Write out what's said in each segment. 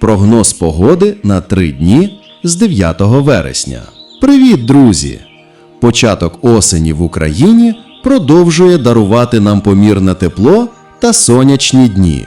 Прогноз погоди на три дні з 9 вересня. Привіт, друзі! Початок осені в Україні продовжує дарувати нам помірне тепло та сонячні дні.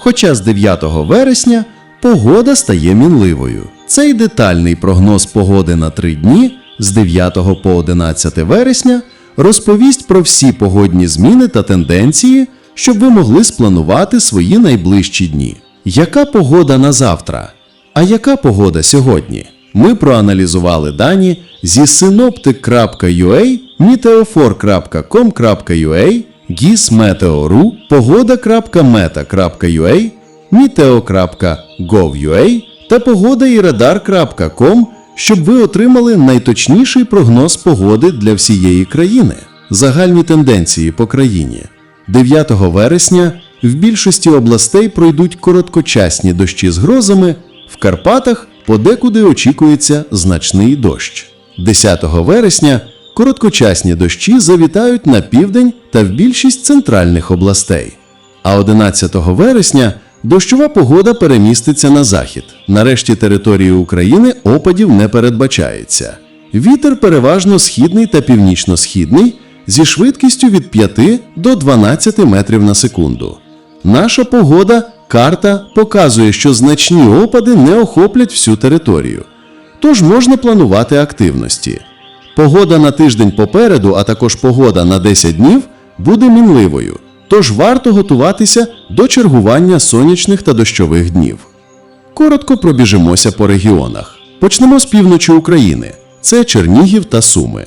Хоча з 9 вересня погода стає мінливою. Цей детальний прогноз погоди на три дні з 9 по 11 вересня розповість про всі погодні зміни та тенденції, щоб ви могли спланувати свої найближчі дні. Яка погода на завтра? А яка погода сьогодні? Ми проаналізували дані зі synoptic.ua, meteofor.com.ua, gizmeteo.ru, pogoda.meta.ua, meteo.gov.ua та pогодаірадар.com, щоб ви отримали найточніший прогноз погоди для всієї країни. Загальні тенденції по країні. 9 вересня в більшості областей пройдуть короткочасні дощі з грозами, в Карпатах подекуди очікується значний дощ. 10 вересня короткочасні дощі завітають на південь та в більшість центральних областей. А 11 вересня дощова погода переміститься на захід. Нарешті території України опадів не передбачається. Вітер переважно східний та північно-східний зі швидкістю від 5 до 12 метрів на секунду. Наша погода, карта показує, що значні опади не охоплять всю територію. Тож можна планувати активності. Погода на тиждень попереду, а також погода на 10 днів буде мінливою. Тож варто готуватися до чергування сонячних та дощових днів. Коротко пробіжимося по регіонах. Почнемо з півночі України. Це Чернігів та Суми.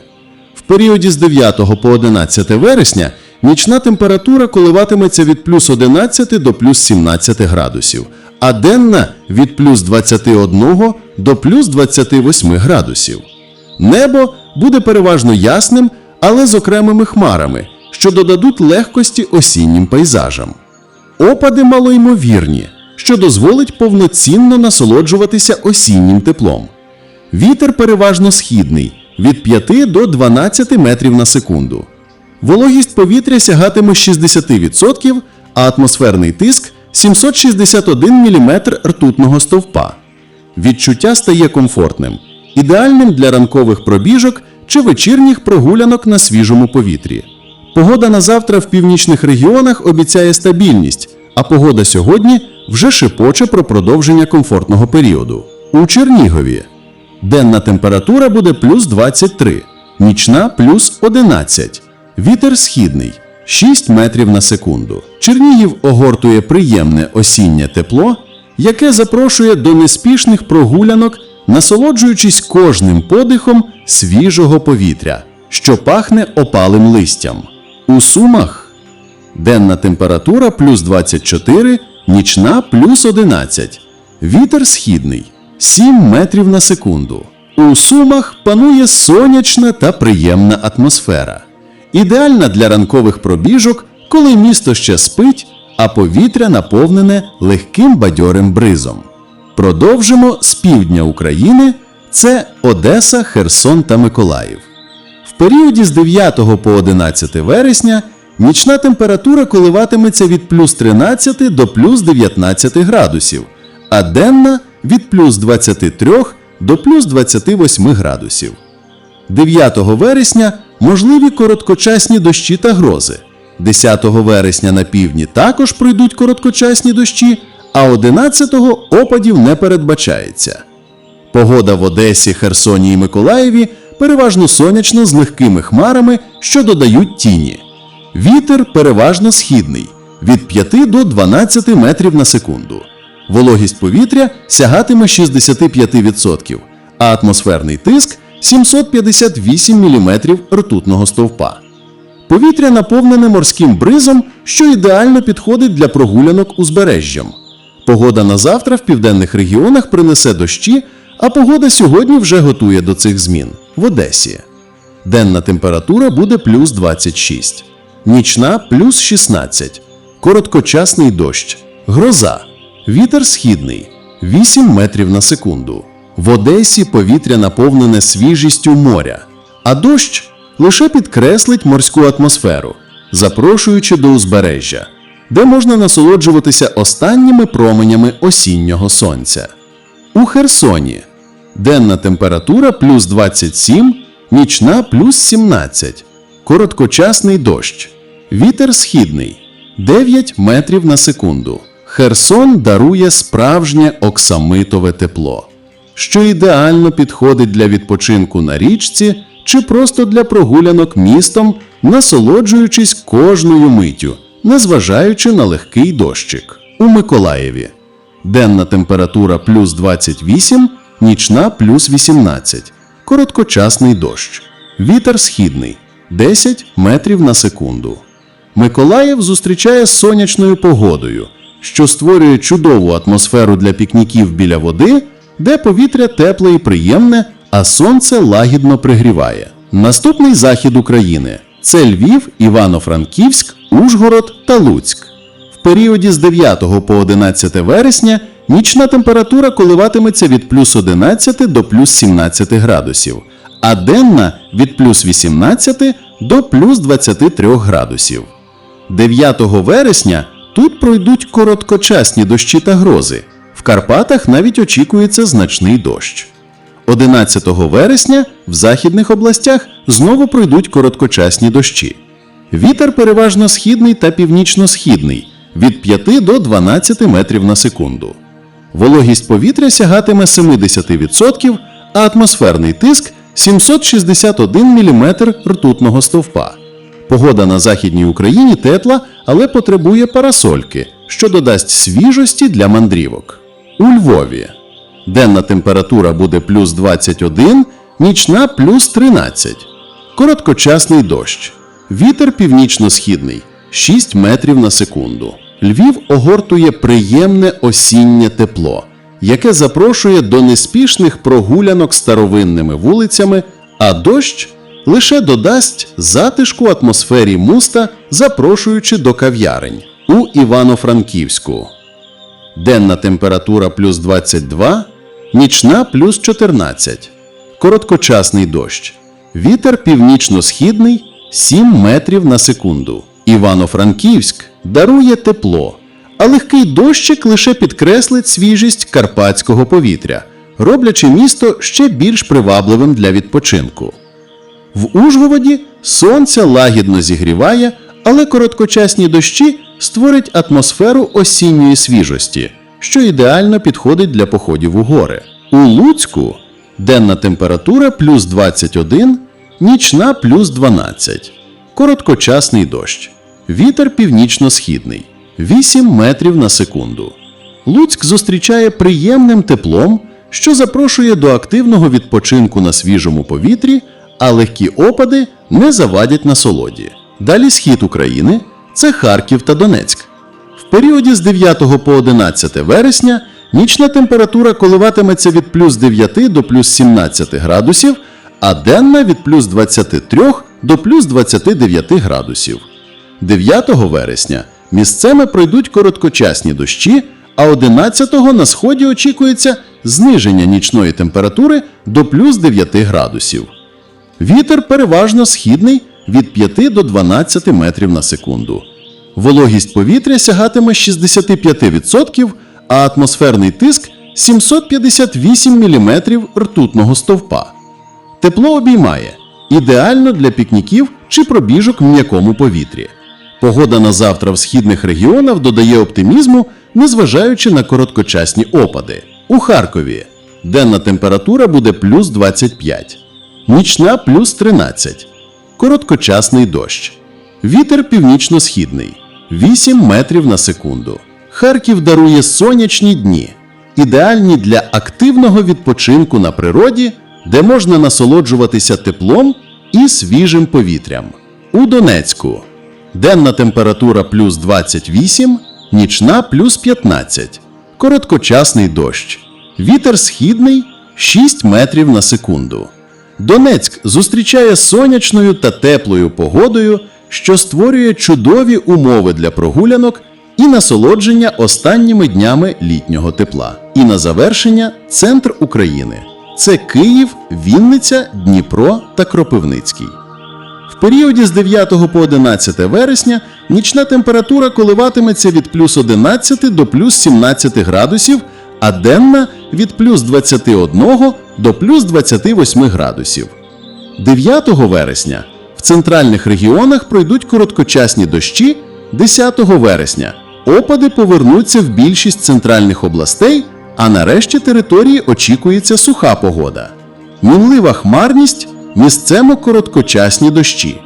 В періоді з 9 по 11 вересня нічна температура коливатиметься від плюс 11 до плюс 17 градусів, а денна від плюс 21 до плюс 28 градусів. Небо буде переважно ясним, але з окремими хмарами, що додадуть легкості осіннім пейзажам. Опади малоймовірні, що дозволить повноцінно насолоджуватися осіннім теплом. Вітер переважно східний від 5 до 12 метрів на секунду. Вологість повітря сягатиме 60%, а атмосферний тиск 761 мм ртутного стовпа. Відчуття стає комфортним, ідеальним для ранкових пробіжок чи вечірніх прогулянок на свіжому повітрі. Погода на завтра в північних регіонах обіцяє стабільність, а погода сьогодні вже шепоче про продовження комфортного періоду. У Чернігові денна температура буде плюс 23, нічна плюс 11, вітер східний 6 метрів на секунду. Чернігів огортує приємне осіннє тепло, яке запрошує до неспішних прогулянок, насолоджуючись кожним подихом свіжого повітря, що пахне опалим листям. У Сумах денна температура плюс 24, нічна плюс 11, вітер східний 7 метрів на секунду. У Сумах панує сонячна та приємна атмосфера, ідеальна для ранкових пробіжок, коли місто ще спить, а повітря наповнене легким бадьорим бризом. Продовжимо з півдня України це Одеса, Херсон та Миколаїв. В періоді з 9 по 11 вересня нічна температура коливатиметься від плюс 13 до плюс 19 градусів, а денна від плюс 23 до плюс 28 градусів. 9 вересня можливі короткочасні дощі та грози. 10 вересня на півдні також пройдуть короткочасні дощі, а 11-го опадів не передбачається. Погода в Одесі, Херсоні і Миколаєві переважно сонячна з легкими хмарами, що додають тіні. Вітер переважно східний від 5 до 12 метрів на секунду. Вологість повітря сягатиме 65%, а атмосферний тиск 758 мм ртутного стовпа. Повітря наповнене морським бризом, що ідеально підходить для прогулянок узбережжям. Погода на завтра в південних регіонах принесе дощі, а погода сьогодні вже готує до цих змін в Одесі. Денна температура буде плюс 26, нічна плюс 16, короткочасний дощ, гроза, вітер східний 8 метрів на секунду. В Одесі повітря наповнене свіжістю моря, а дощ лише підкреслить морську атмосферу, запрошуючи до узбережжя. де можна насолоджуватися останніми променями осіннього сонця. У Херсоні денна температура плюс 27, нічна плюс 17, короткочасний дощ, вітер східний 9 метрів на секунду. Херсон дарує справжнє оксамитове тепло, що ідеально підходить для відпочинку на річці чи просто для прогулянок містом, насолоджуючись кожною миттю, незважаючи на легкий дощик. У Миколаєві денна температура плюс 28, нічна плюс 18, короткочасний дощ, вітер східний 10 метрів на секунду. Миколаїв зустрічає сонячною погодою, що створює чудову атмосферу для пікніків біля води, де повітря тепле і приємне, а сонце лагідно пригріває. Наступний захід України це Львів, Івано-Франківськ, Ужгород та Луцьк. В періоді з 9 по 11 вересня нічна температура коливатиметься від плюс 11 до плюс 17 градусів, а денна від плюс 18 до плюс 23 градусів. 9 вересня тут пройдуть короткочасні дощі та грози. Карпатах навіть очікується значний дощ. 11 вересня в західних областях знову пройдуть короткочасні дощі. Вітер переважно східний та північно-східний від 5 до 12 метрів на секунду. Вологість повітря сягатиме 70%, а атмосферний тиск 761 мм ртутного стовпа. Погода на Західній Україні тепла, але потребує парасольки, що додасть свіжості для мандрівок. У Львові денна температура буде плюс 21, нічна плюс 13. Короткочасний дощ. Вітер північно-східний 6 метрів на секунду. Львів огортує приємне осіннє тепло, яке запрошує до неспішних прогулянок старовинними вулицями, а дощ лише додасть затишку атмосфері муста, запрошуючи до кав'ярень у Івано-Франківську. Денна температура плюс 22, нічна плюс 14. Короткочасний дощ. Вітер північно-східний 7 метрів на секунду. Івано-Франківськ дарує тепло, а легкий дощик лише підкреслить свіжість карпатського повітря, роблячи місто ще більш привабливим для відпочинку. В Ужгороді сонце лагідно зігріває, але короткочасні дощі створять атмосферу осінньої свіжості, що ідеально підходить для походів у гори. У Луцьку денна температура плюс 21, нічна плюс 12. Короткочасний дощ. Вітер північно-східний 8 метрів на секунду. Луцьк зустрічає приємним теплом, що запрошує до активного відпочинку на свіжому повітрі, а легкі опади не завадять насолоді. Далі схід України це Харків та Донецьк. В періоді з 9 по 11 вересня нічна температура коливатиметься від плюс 9 до плюс 17 градусів, а денна від плюс 23 до плюс 29 градусів. 9 вересня місцями пройдуть короткочасні дощі, а 11-го на сході очікується зниження нічної температури до плюс 9 градусів. Вітер переважно східний від 5 до 12 метрів на секунду. Вологість повітря сягатиме 65%, а атмосферний тиск 758 мм ртутного стовпа. Тепло обіймає ідеально для пікніків чи пробіжок в м'якому повітрі. Погода на завтра в східних регіонах додає оптимізму, незважаючи на короткочасні опади. У Харкові денна температура буде плюс 25, нічна плюс 13, короткочасний дощ. Вітер північно-східний 8 метрів на секунду. Харків дарує сонячні дні, ідеальні для активного відпочинку на природі, де можна насолоджуватися теплом і свіжим повітрям. У Донецьку денна температура плюс 28, нічна плюс 15, короткочасний дощ. Вітер східний 6 метрів на секунду. Донецьк зустрічає сонячною та теплою погодою, що створює чудові умови для прогулянок і насолодження останніми днями літнього тепла. І на завершення центр України. Це Київ, Вінниця, Дніпро та Кропивницький. В періоді з 9 по 11 вересня нічна температура коливатиметься від плюс 11 до плюс 17 градусів, а денна від плюс 21 до плюс 28 градусів. 9 вересня в центральних регіонах пройдуть короткочасні дощі. 10 вересня опади повернуться в більшість центральних областей, а на решті території очікується суха погода. Мінлива хмарність місцемо короткочасні дощі.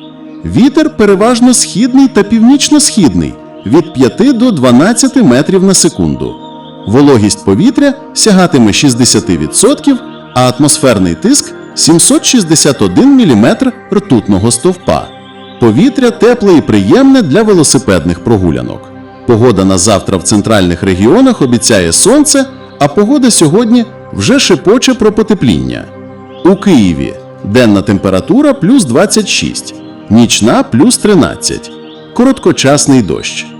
Вітер переважно східний та північно-східний від 5 до 12 метрів на секунду. Вологість повітря сягатиме 60%, а атмосферний тиск 761 мм ртутного стовпа. Повітря тепле і приємне для велосипедних прогулянок. Погода на завтра в центральних регіонах обіцяє сонце, а погода сьогодні вже шепоче про потепління. У Києві денна температура плюс 26, нічна плюс 13, короткочасний дощ.